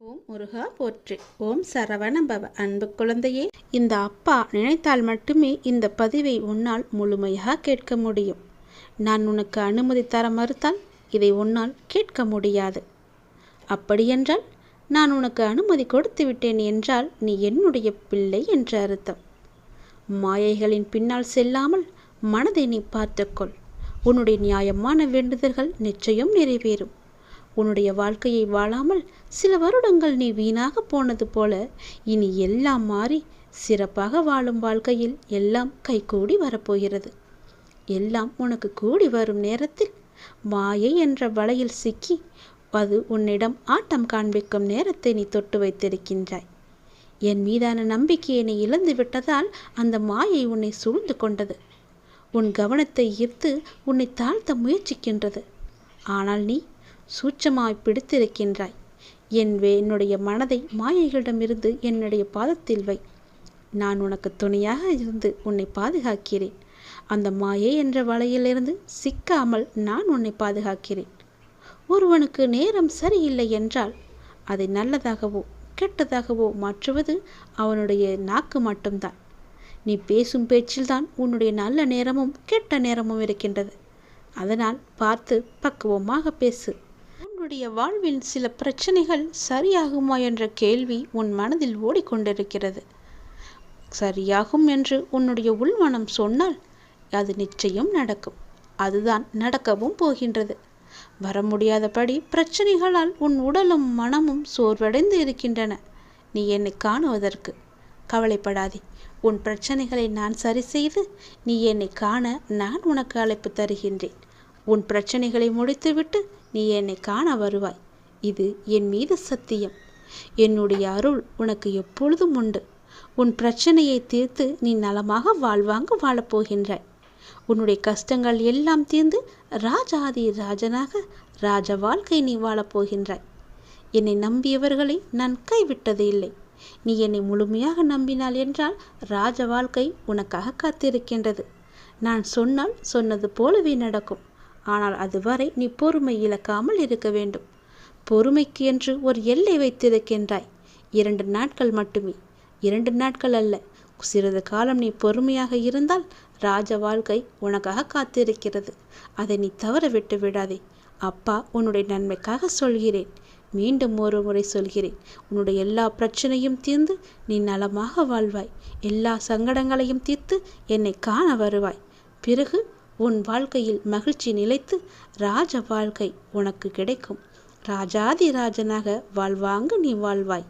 ஓம் முருகா போற்றி. ஓம் சரவணபவ அன்பு குழந்தையே இந்த அப்பா நினைத்தால் மட்டுமே இந்த பதிவை உன்னால் முழுமையாக கேட்க முடியும். நான் உனக்கு அனுமதி தர மறுத்தால் இதை உன்னால் கேட்க முடியாது. அப்படியென்றால் நான் உனக்கு அனுமதி கொடுத்து விட்டேன் என்றால் நீ என்னுடைய பிள்ளை என்ற அர்த்தம். மாயைகளின் பின்னால் செல்லாமல் மனதை நீ பார்த்துக்கொள். உன்னுடைய நியாயமான வேண்டுதல்கள் நிச்சயம் நிறைவேறும். உன்னுடைய வாழ்க்கையை வாழாமல் சில வருடங்கள் நீ வீணாக போனது போல இனி எல்லாம் மாறி சிறப்பாக வாழும் வாழ்க்கையில் எல்லாம் கைகூடி வரப்போகிறது. எல்லாம் உனக்கு கூடி வரும் நேரத்தில் மாயை என்ற வலையில் சிக்கி அது உன்னிடம் ஆட்டம் காண்பிக்கும் நேரத்தை நீ தொட்டு வைத்திருக்கின்றாய். என் மீதான நம்பிக்கையை நீ இழந்து விட்டதால் அந்த மாயை உன்னை சூழ்ந்து கொண்டது. உன் கவனத்தை ஈர்த்து உன்னை தாழ்த்த முயற்சிக்கின்றது. ஆனால் நீ சூட்சமாய் பிடித்திருக்கின்றாய். என் வே என்னுடைய மனதை மாயைகளிடமிருந்து என்னுடைய பாதத்தில் வை. நான் உனக்கு துணையாக இருந்து உன்னை பாதுகாக்கிறேன். அந்த மாயை என்ற வலையிலிருந்து சிக்காமல் நான் உன்னை பாதுகாக்கிறேன். ஒருவனுக்கு நேரம் சரியில்லை என்றால் அதை நல்லதாகவோ கெட்டதாகவோ மாற்றுவது அவனுடைய நாக்கு மட்டும்தான். நீ பேசும் பேச்சில்தான் உன்னுடைய நல்ல நேரமும் கெட்ட நேரமும் இருக்கின்றது. அதனால் பார்த்து பக்குவமாக பேசு. உன்னுடைய வாழ்வில் சில பிரச்சனைகள் சரியாகுமா என்ற கேள்வி உன் மனதில் ஓடிக்கொண்டிருக்கிறது. சரியாகும் என்று உன்னுடைய உள்மனம் சொன்னால் அது நிச்சயம் நடக்கும். அதுதான் நடக்கவும் போகின்றது. வர முடியாதபடி பிரச்சனைகளால் உன் உடலும் மனமும் சோர்வடைந்து இருக்கின்றன. நீ என்னை காணுவதற்கு கவலைப்படாதே. உன் பிரச்சனைகளை நான் சரி செய்து நீ என்னை காண நான் உனக்கு அழைப்பு தருகின்றேன். உன் பிரச்சனைகளை முடித்துவிட்டு நீ என்னை காண வருவாய். இது என் மீது சத்தியம். என்னுடைய அருள் உனக்கு எப்பொழுதும் உண்டு. உன் பிரச்சனையை தீர்த்து நீ நலமாக வாழ்வாங்க வாழப்போகின்றாய் உன்னுடைய கஷ்டங்கள் எல்லாம் தீர்ந்து ராஜாதி ராஜனாக ராஜ வாழ்க்கை நீ வாழப்போகின்றாய் என்னை நம்பியவர்களை நான் கைவிட்டது இல்லை. நீ என்னை முழுமையாக நம்பினாள் என்றால் ராஜ வாழ்க்கை உனக்காக காத்திருக்கின்றது. நான் சொன்னால் சொன்னது போலவே நடக்கும். ஆனால் அதுவரை நீ பொறுமை இழக்காமல் இருக்க வேண்டும். பொறுமைக்கு என்று ஒரு எல்லை வைத்திருக்கின்றாய். இரண்டு நாட்கள் மட்டுமே. இரண்டு நாட்கள் அல்ல. சிறிது காலம் நீ பொறுமையாக இருந்தால் ராஜ வாழ்க்கை உனக்காக காத்திருக்கிறது. அதை நீ தவற விட்டு விடாதே. அப்பா உன்னுடைய நன்மைக்காக சொல்கிறேன். மீண்டும் ஒரு முறை சொல்கிறேன். உன்னுடைய எல்லா பிரச்சனையும் தீர்ந்து நீ நலமாக வாழ்வாய். எல்லா சங்கடங்களையும் தீர்த்து என்னை காண வருவாய். பிறகு உன் வாழ்க்கையில் மகிழ்ச்சி நிலைத்து ராஜ வாழ்க்கை உனக்கு கிடைக்கும். ராஜாதி ராஜனாக வாழ்வாங்கு நீ வாழ்வாய்.